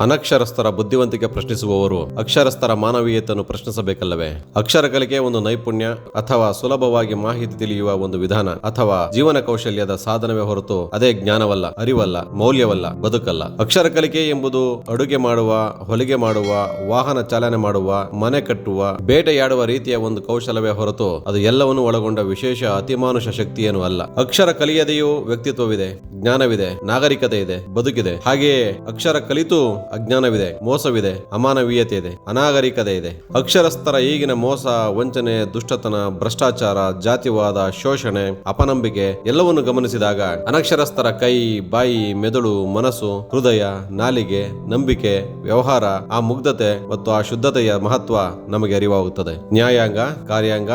ಅನಕ್ಷರಸ್ಥರ ಬುದ್ಧಿವಂತಿಕೆ ಪ್ರಶ್ನಿಸುವವರು ಅಕ್ಷರಸ್ಥರ ಮಾನವೀಯತೆಯನ್ನು ಪ್ರಶ್ನಿಸಬೇಕಲ್ಲವೇ? ಅಕ್ಷರ ಕಲಿಕೆ ಒಂದು ನೈಪುಣ್ಯ ಅಥವಾ ಸುಲಭವಾಗಿ ಮಾಹಿತಿ ತಿಳಿಯುವ ಒಂದು ವಿಧಾನ ಅಥವಾ ಜೀವನ ಕೌಶಲ್ಯದ ಸಾಧನವೇ ಹೊರತು ಅದೇ ಜ್ಞಾನವಲ್ಲ, ಅರಿವಲ್ಲ, ಮೌಲ್ಯವಲ್ಲ, ಬದುಕಲ್ಲ. ಅಕ್ಷರ ಕಲಿಕೆ ಎಂಬುದು ಅಡುಗೆ ಮಾಡುವ, ಹೊಲಿಗೆ ಮಾಡುವ, ವಾಹನ ಚಾಲನೆ ಮಾಡುವ, ಮನೆ ಕಟ್ಟುವ, ಬೇಟೆಯಾಡುವ ರೀತಿಯ ಒಂದು ಕೌಶಲವೇ ಹೊರತು ಅದು ಎಲ್ಲವನ್ನೂ ಒಳಗೊಂಡ ವಿಶೇಷ ಅತಿಮಾನುಷ ಶಕ್ತಿಯೇನು ಅಲ್ಲ. ಅಕ್ಷರ ಕಲಿಯದೆಯೂ ವ್ಯಕ್ತಿತ್ವವಿದೆ, ಜ್ಞಾನವಿದೆ ನಾಗರಿಕತೆ ಇದೆ ಬದುಕಿದೆ. ಹಾಗೆಯೇ ಅಕ್ಷರ ಕಲಿತು ಅಜ್ಞಾನವಿದೆ, ಮೋಸವಿದೆ ಅಮಾನವೀಯತೆ ಇದೆ ಅನಾಗರಿಕತೆ ಇದೆ ಅಕ್ಷರಸ್ಥರ ಈಗಿನ ಮೋಸ, ವಂಚನೆ, ದುಷ್ಟತನ, ಭ್ರಷ್ಟಾಚಾರ, ಜಾತಿವಾದ, ಶೋಷಣೆ, ಅಪನಂಬಿಕೆ ಎಲ್ಲವನ್ನು ಗಮನಿಸಿದಾಗ ಅನಕ್ಷರಸ್ಥರ ಕೈ, ಬಾಯಿ, ಮೆದುಳು, ಮನಸ್ಸು, ಹೃದಯ, ನಾಲಿಗೆ, ನಂಬಿಕೆ, ವ್ಯವಹಾರ, ಆ ಮುಗ್ಧತೆ ಮತ್ತು ಆ ಶುದ್ಧತೆಯ ಮಹತ್ವ ನಮಗೆ ಅರಿವಾಗುತ್ತದೆ. ನ್ಯಾಯಾಂಗ, ಕಾರ್ಯಾಂಗ,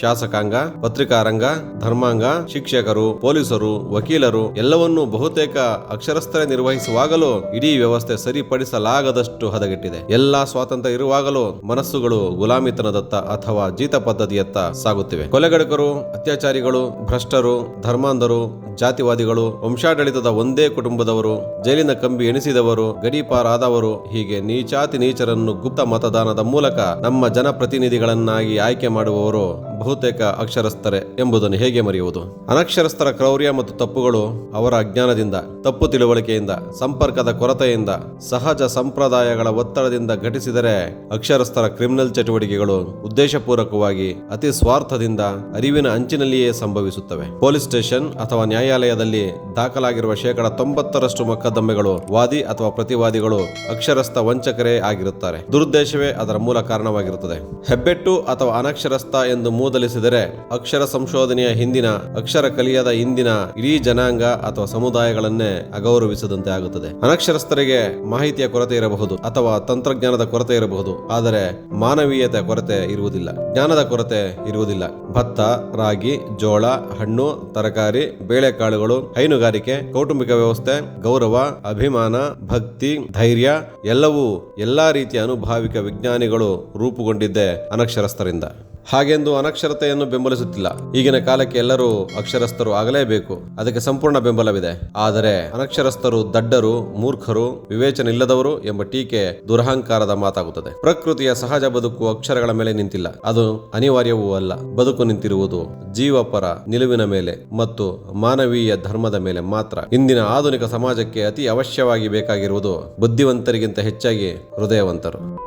ಶಾಸಕಾಂಗ, ಪತ್ರಿಕಾರಂಗ, ಧರ್ಮಾಂಗ, ಶಿಕ್ಷಕರು, ಪೊಲೀಸರು, ವಕೀಲರು ಎಲ್ಲವನ್ನೂ ಬಹುತೇಕ ಅಕ್ಷರಸ್ಥರೇ ನಿರ್ವಹಿಸುವಾಗಲೂ ಇಡೀ ವ್ಯವಸ್ಥೆ ಸರಿಪಡಿಸಲಾಗದಷ್ಟು ಹದಗೆಟ್ಟಿದೆ. ಎಲ್ಲಾ ಸ್ವಾತಂತ್ರ್ಯ ಇರುವಾಗಲೂ ಮನಸ್ಸುಗಳು ಗುಲಾಮಿತನದತ್ತ ಅಥವಾ ಜೀತ ಪದ್ಧತಿಯತ್ತ ಸಾಗುತ್ತಿವೆ. ಕೊಲೆಗಡಕರು, ಅತ್ಯಾಚಾರಿಗಳು, ಭ್ರಷ್ಟರು, ಧರ್ಮಾಂಧರು ಜಾತಿವಾದಿಗಳು, ವಂಶಾಡಳಿತದ ಒಂದೇ ಕುಟುಂಬದವರು, ಜೈಲಿನ ಕಂಬಿ ಎಣಿಸಿದವರು ಗಡೀಪಾರಾದವರು ಹೀಗೆ ನೀಚಾತಿ ನೀಚರನ್ನು ಗುಪ್ತ ಮತದಾನದ ಮೂಲಕ ನಮ್ಮ ಜನಪ್ರತಿನಿಧಿಗಳನ್ನಾಗಿ ಆಯ್ಕೆ ಮಾಡುವವರು ಬಹುತೇಕ ಅಕ್ಷರಸ್ಥರೇ ಎಂಬುದನ್ನು ಹೇಗೆ ಮರೆಯುವುದು? ಅನಕ್ಷರಸ್ಥರ ಕ್ರೌರ್ಯ ಮತ್ತು ತಪ್ಪುಗಳು ಅವರ ಅಜ್ಞಾನದಿಂದ, ತಪ್ಪು ತಿಳುವಳಿಕೆಯಿಂದ, ಸಂಪರ್ಕದ ಕೊರತೆಯಿಂದ, ಸಹಜ ಸಂಪ್ರದಾಯಗಳ ಒತ್ತಡದಿಂದ ಘಟಿಸಿದರೆ ಅಕ್ಷರಸ್ಥರ ಕ್ರಿಮಿನಲ್ ಚಟುವಟಿಕೆಗಳು ಉದ್ದೇಶಪೂರ್ವಕವಾಗಿ ಅತಿ ಸ್ವಾರ್ಥದಿಂದ ಅರಿವಿನ ಅಂಚಿನಲ್ಲಿಯೇ ಸಂಭವಿಸುತ್ತವೆ. ಪೊಲೀಸ್ ಸ್ಟೇಷನ್ ಅಥವಾ ನ್ಯಾಯಾಲಯದಲ್ಲಿ ದಾಖಲಾಗಿರುವ ಶೇಕಡ ತೊಂಬತ್ತರಷ್ಟು ಮೊಕದ್ದಮೆಗಳು ವಾದಿ ಅಥವಾ ಪ್ರತಿವಾದಿಗಳು ಅಕ್ಷರಸ್ಥ ವಂಚಕರೇ ಆಗಿರುತ್ತಾರೆ. ದುರುದ್ದೇಶವೇ ಅದರ ಮೂಲ ಕಾರಣವಾಗಿರುತ್ತದೆ. ಹೆಬ್ಬೆಟ್ಟು ಅಥವಾ ಅನಕ್ಷರಸ್ಥ ಎಂದು ಮೂದಲಿಸಿದರೆ ಅಕ್ಷರ ಸಂಶೋಧನೆಯ ಹಿಂದಿನ, ಅಕ್ಷರ ಕಲಿಯದ ಹಿಂದಿನ ಇಡೀ ಜನಾಂಗ ಅಥವಾ ಸಮುದಾಯಗಳನ್ನೇ ಅಗೌರವಿಸದಂತೆ ಆಗುತ್ತದೆ. ಅನಕ್ಷರಸ್ಥರಿಗೆ ಮಾಹಿತಿಯ ಕೊರತೆ ಇರಬಹುದು ಅಥವಾ ತಂತ್ರಜ್ಞಾನದ ಕೊರತೆ ಇರಬಹುದು, ಆದರೆ ಮಾನವೀಯತೆ ಕೊರತೆ ಇರುವುದಿಲ್ಲ. ಜ್ಞಾನದ ಕೊರತೆ ಇರುವುದಿಲ್ಲ. ಭತ್ತ, ರಾಗಿ, ಜೋಳ, ಹಣ್ಣು, ತರಕಾರಿ ಬೇಳೆಕಾಳುಗಳು ಹೈನುಗಾರಿಕೆ, ಕೌಟುಂಬಿಕ ವ್ಯವಸ್ಥೆ, ಗೌರವ, ಅಭಿಮಾನ, ಭಕ್ತಿ, ಧೈರ್ಯ, ಎಲ್ಲವೂ ಎಲ್ಲಾ ರೀತಿಯ ಅನುಭಾವಿಕ ವಿಜ್ಞಾನಿಗಳು ರೂಪುಗೊಂಡಿದ್ದೆ ಅನಕ್ಷರಸ್ಥರಿಂದ. ಹಾಗೆಂದು ಅನಕ್ಷರತೆಯನ್ನು ಬೆಂಬಲಿಸುತ್ತಿಲ್ಲ. ಈಗಿನ ಕಾಲಕ್ಕೆ ಎಲ್ಲರೂ ಅಕ್ಷರಸ್ಥರು ಆಗಲೇಬೇಕು. ಅದಕ್ಕೆ ಸಂಪೂರ್ಣ ಬೆಂಬಲವಿದೆ. ಆದರೆ ಅನಕ್ಷರಸ್ಥರು ದಡ್ಡರು, ಮೂರ್ಖರು ವಿವೇಚನೆ ಇಲ್ಲದವರು ಎಂಬ ಟೀಕೆ ದುರಹಂಕಾರದ ಮಾತಾಗುತ್ತದೆ. ಪ್ರಕೃತಿಯ ಸಹಜ ಬದುಕು ಅಕ್ಷರಗಳ ಮೇಲೆ ನಿಂತಿಲ್ಲ. ಅದು ಅನಿವಾರ್ಯವೂ ಅಲ್ಲ. ಬದುಕು ನಿಂತಿರುವುದು ಜೀವಪರ ನಿಲುವಿನ ಮೇಲೆ ಮತ್ತು ಮಾನವೀಯ ಧರ್ಮದ ಮೇಲೆ ಮಾತ್ರ. ಇಂದಿನ ಆಧುನಿಕ ಸಮಾಜಕ್ಕೆ ಅತಿ ಅವಶ್ಯವಾಗಿ ಬೇಕಾಗಿರುವುದು ಬುದ್ಧಿವಂತರಿಗಿಂತ ಹೆಚ್ಚಾಗಿ ಹೃದಯವಂತರು.